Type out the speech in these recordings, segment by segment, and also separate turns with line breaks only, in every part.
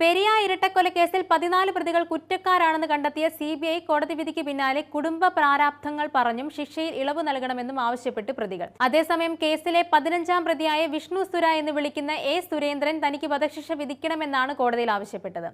പെരിയ ഇരട്ടക്കൊലക്കേസിൽ പതിനാല് പ്രതികൾ കുറ്റക്കാരാണെന്ന് കണ്ടെത്തിയ സി ബി ഐ കോടതി വിധിക്ക് പിന്നാലെ കുടുംബ പ്രാരാബ്ധങ്ങൾ പറഞ്ഞും ശിക്ഷയിൽ ഇളവ് നൽകണമെന്നും ആവശ്യപ്പെട്ട് പ്രതികൾ. അതേസമയം കേസിലെ പതിനഞ്ചാം പ്രതിയായ വിഷ്ണു സുര എന്ന് വിളിക്കുന്ന എ സുരേന്ദ്രൻ തനിക്ക് വധശിക്ഷ വിധിക്കണമെന്നാണ് കോടതിയിൽ ആവശ്യപ്പെട്ടത്.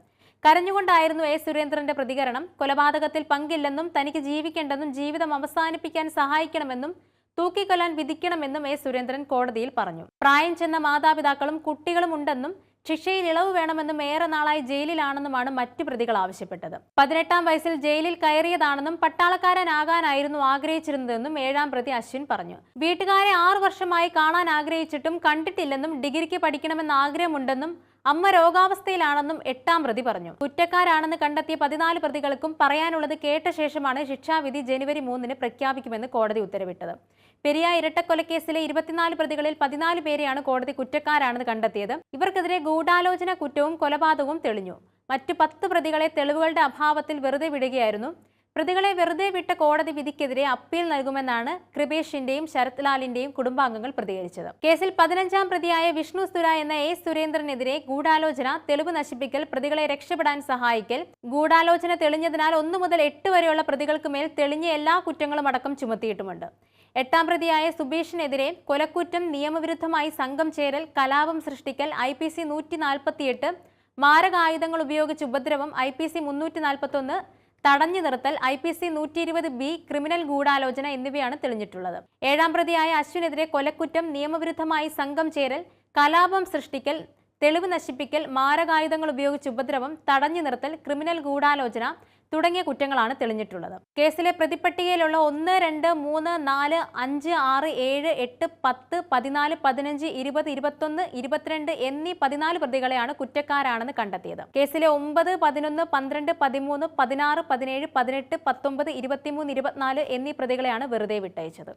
കരഞ്ഞുകൊണ്ടായിരുന്നു എ സുരേന്ദ്രന്റെ പ്രതികരണം. കൊലപാതകത്തിൽ പങ്കില്ലെന്നും തനിക്ക് ജീവിക്കേണ്ടെന്നും ജീവിതം അവസാനിപ്പിക്കാൻ സഹായിക്കണമെന്നും തൂക്കിക്കൊല്ലാൻ വിധിക്കണമെന്നും എ സുരേന്ദ്രൻ കോടതിയിൽ പറഞ്ഞു. പ്രായം ചെന്ന മാതാപിതാക്കളും കുട്ടികളും ഉണ്ടെന്നും ശിക്ഷയിൽ ഇളവ് വേണമെന്നും ഏറെ നാളായി ജയിലിലാണെന്നുമാണ് മറ്റു പ്രതികൾ ആവശ്യപ്പെട്ടത്. പതിനെട്ടാം വയസ്സിൽ ജയിലിൽ കയറിയതാണെന്നും പട്ടാളക്കാരനാകാനായിരുന്നു ആഗ്രഹിച്ചിരുന്നതെന്നും ഏഴാം പ്രതി അശ്വിൻ പറഞ്ഞു. വീട്ടുകാരെ ആറു വർഷമായി കാണാൻ ആഗ്രഹിച്ചിട്ടും കണ്ടിട്ടില്ലെന്നും ഡിഗ്രിക്ക് പഠിക്കണമെന്ന് ആഗ്രഹമുണ്ടെന്നും അമ്മ രോഗാവസ്ഥയിലാണെന്നും എട്ടാം പ്രതി പറഞ്ഞു. കുറ്റക്കാരാണെന്ന് കണ്ടെത്തിയ പതിനാല് പ്രതികൾക്കും പറയാനുള്ളത് കേട്ട ശേഷമാണ് ശിക്ഷാവിധി ജനുവരി മൂന്നിന് പ്രഖ്യാപിക്കുമെന്ന് കോടതി ഉത്തരവിട്ടത്. പെരിയ ഇരട്ടക്കൊലക്കേസിലെ ഇരുപത്തിനാല് പ്രതികളിൽ പതിനാല് പേരെയാണ് കോടതി കുറ്റക്കാരാണെന്ന് കണ്ടെത്തിയത്. ഇവർക്കെതിരെ ഗൂഢാലോചന കുറ്റവും കൊലപാതകവും തെളിഞ്ഞു. മറ്റു പത്ത് പ്രതികളെ തെളിവുകളുടെ അഭാവത്തിൽ വെറുതെ വിടുകയായിരുന്നു. പ്രതികളെ വെറുതെ വിട്ട കോടതി വിധിക്കെതിരെ അപ്പീൽ നൽകുമെന്നാണ് കൃപേഷിന്റെയും ശരത് ലാലിന്റെയും കുടുംബാംഗങ്ങൾ പ്രതികരിച്ചത്. കേസിൽ പതിനഞ്ചാം പ്രതിയായ വിഷ്ണു സുര എന്ന എ സുരേന്ദ്രനെതിരെ ഗൂഢാലോചന തെളിവ് നശിപ്പിക്കൽ പ്രതികളെ രക്ഷപ്പെടാൻ സഹായിക്കൽ ഗൂഢാലോചന തെളിഞ്ഞതിനാൽ ഒന്നു മുതൽ എട്ട് വരെയുള്ള പ്രതികൾക്ക് മേൽ തെളിഞ്ഞ എല്ലാ കുറ്റങ്ങളും അടക്കം ചുമത്തിയിട്ടുമുണ്ട്. എട്ടാം പ്രതിയായ സുബീഷിനെതിരെ കൊലക്കുറ്റം നിയമവിരുദ്ധമായി സംഘം ചേരൽ കലാപം സൃഷ്ടിക്കൽ ഐ പി സി നൂറ്റി നാൽപ്പത്തിയെട്ട് മാരകായുധങ്ങൾ ഉപയോഗിച്ച് ഉപദ്രവം ഐ പി സി മുന്നൂറ്റി നാൽപ്പത്തൊന്ന് തടഞ്ഞു നിർത്തൽ ഐ പി സി നൂറ്റി ഇരുപത് ബി ക്രിമിനൽ ഗൂഢാലോചന എന്നിവയാണ് തെളിഞ്ഞിട്ടുള്ളത്. ഏഴാം പ്രതിയായ അശ്വിനെതിരെ കൊലക്കുറ്റം നിയമവിരുദ്ധമായി സംഘം ചേരൽ കലാപം സൃഷ്ടിക്കൽ തെളിവ് നശിപ്പിക്കൽ മാരകായുധങ്ങൾ ഉപയോഗിച്ച് ഉപദ്രവം തടഞ്ഞു നിർത്തൽ ക്രിമിനൽ ഗൂഢാലോചന തുടങ്ങിയ കുറ്റങ്ങളാണ് തെളിഞ്ഞിട്ടുള്ളത്. കേസിലെ പ്രതിപ്പട്ടികയിലുള്ള ഒന്ന് രണ്ട് മൂന്ന് നാല് അഞ്ച് ആറ് ഏഴ് എട്ട് പത്ത് പതിനാല് പതിനഞ്ച് ഇരുപത് ഇരുപത്തൊന്ന് ഇരുപത്തിരണ്ട് എന്നീ പതിനാല് പ്രതികളെയാണ് കുറ്റക്കാരാണെന്ന് കണ്ടെത്തിയത്. കേസിലെ ഒമ്പത് പതിനൊന്ന് പന്ത്രണ്ട് പതിമൂന്ന് പതിനാറ് പതിനേഴ് പതിനെട്ട് പത്തൊമ്പത് ഇരുപത്തിമൂന്ന് ഇരുപത്തിനാല് എന്നീ പ്രതികളെയാണ് വെറുതെ വിട്ടയച്ചത്.